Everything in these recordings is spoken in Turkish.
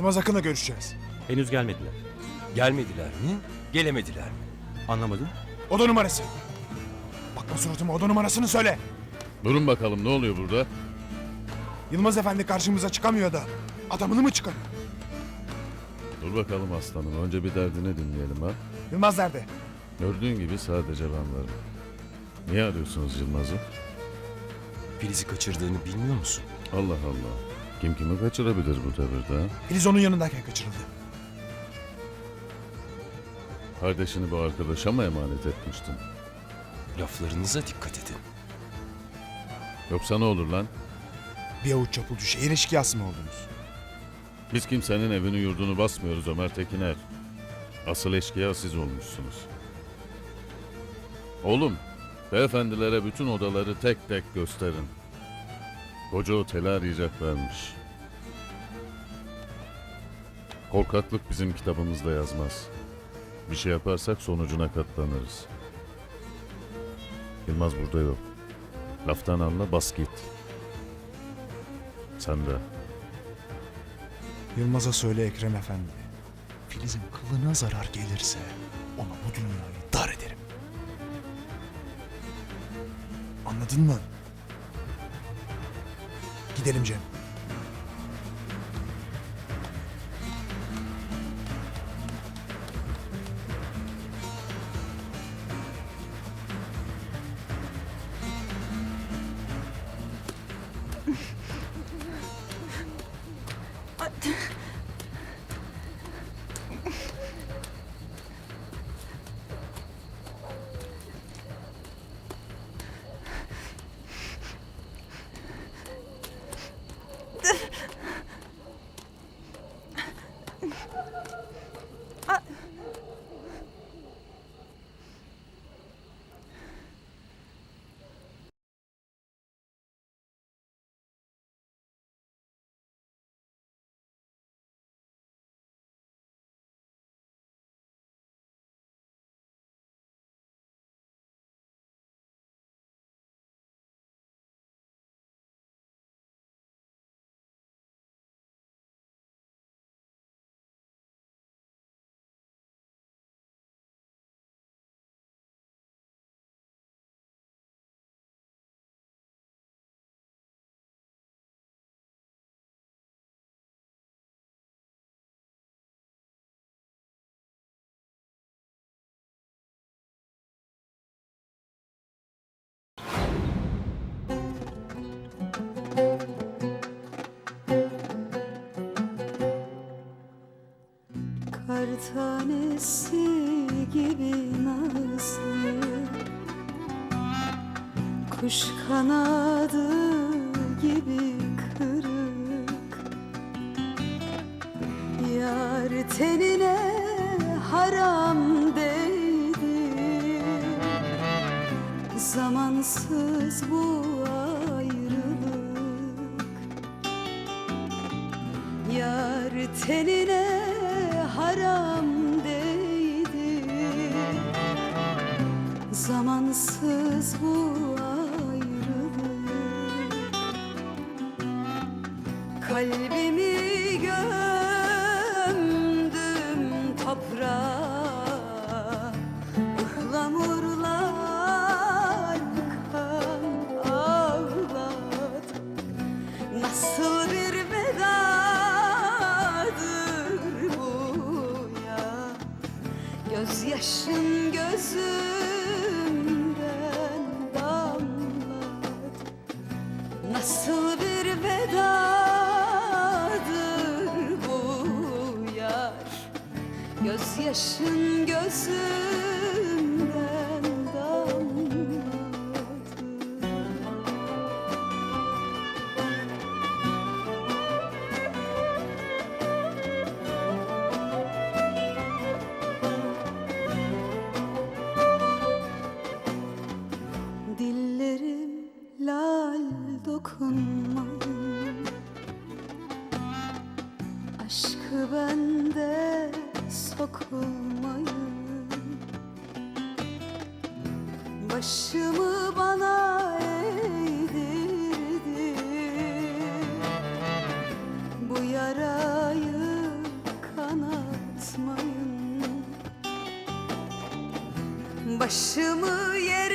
Yılmaz Akın'la görüşeceğiz. Henüz gelmediler. Gelmediler mi? Gelemediler mi? Anlamadım. Oda numarası. Bakma suratıma oda numarasını söyle. Durun bakalım ne oluyor burada? Yılmaz Efendi karşımıza çıkamıyor da. Adamını mı çıkar? Dur bakalım aslanım. Önce bir derdini dinleyelim ha. Yılmaz nerede? Gördüğün gibi sadece ben varım. Niye arıyorsunuz Yılmaz'ı? Filiz'i kaçırdığını bilmiyor musun? Allah Allah. Kim kimi kaçırabilir bu devirde? Filiz onun yanındayken kaçırıldı. Kardeşini bu arkadaşa mı emanet etmiştin? Laflarınıza dikkat edin. Yoksa ne olur lan? Bir avuç çapulcu şehir eşkıyası mı oldunuz? Biz kimsenin evini yurdunu basmıyoruz Ömer Tekiner. Asıl eşkıya siz olmuşsunuz. Oğlum, beyefendilere bütün odaları tek tek gösterin. Koca oteli arayacaklarmış. Korkaklık bizim kitabımızda yazmaz. Bir şey yaparsak sonucuna katlanırız. Yılmaz burada yok. Laftan anla bas git. Sen de. Yılmaz'a söyle Ekrem Efendi. Filiz'in kılına zarar gelirse ona bu dünyayı dar ederim. Anladın mı? Gidelim Cem. Kar tanesi gibi nazlı. Kuş kanadı gibi kırık. Yar tenine haram değdi. Zamansız bu ayrılık. Yar tenine haram değdi Zamansız bu ayrılık. Kalbimi gömdüm Gözyaşın gözümden damladı Nasıl bir vedadır bu yar? Gözyaşın gözümden lal dokunma Aşkı bende sokulmayın. Başımı bana eğdirdi. Bu yarayı kanatmayın. Başımı yere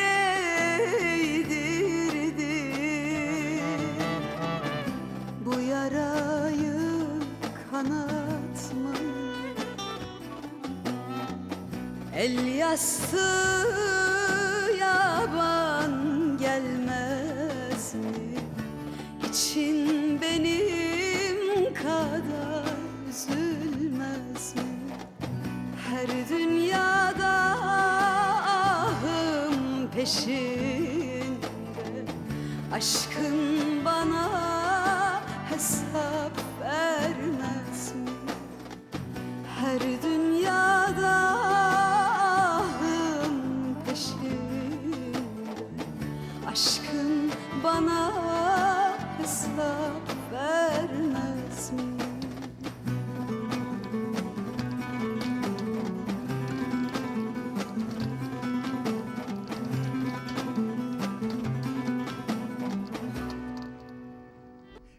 El yastığı yaban gelmez mi? İçin benim kadar üzülmez mi? Her dünyada ahım peşinde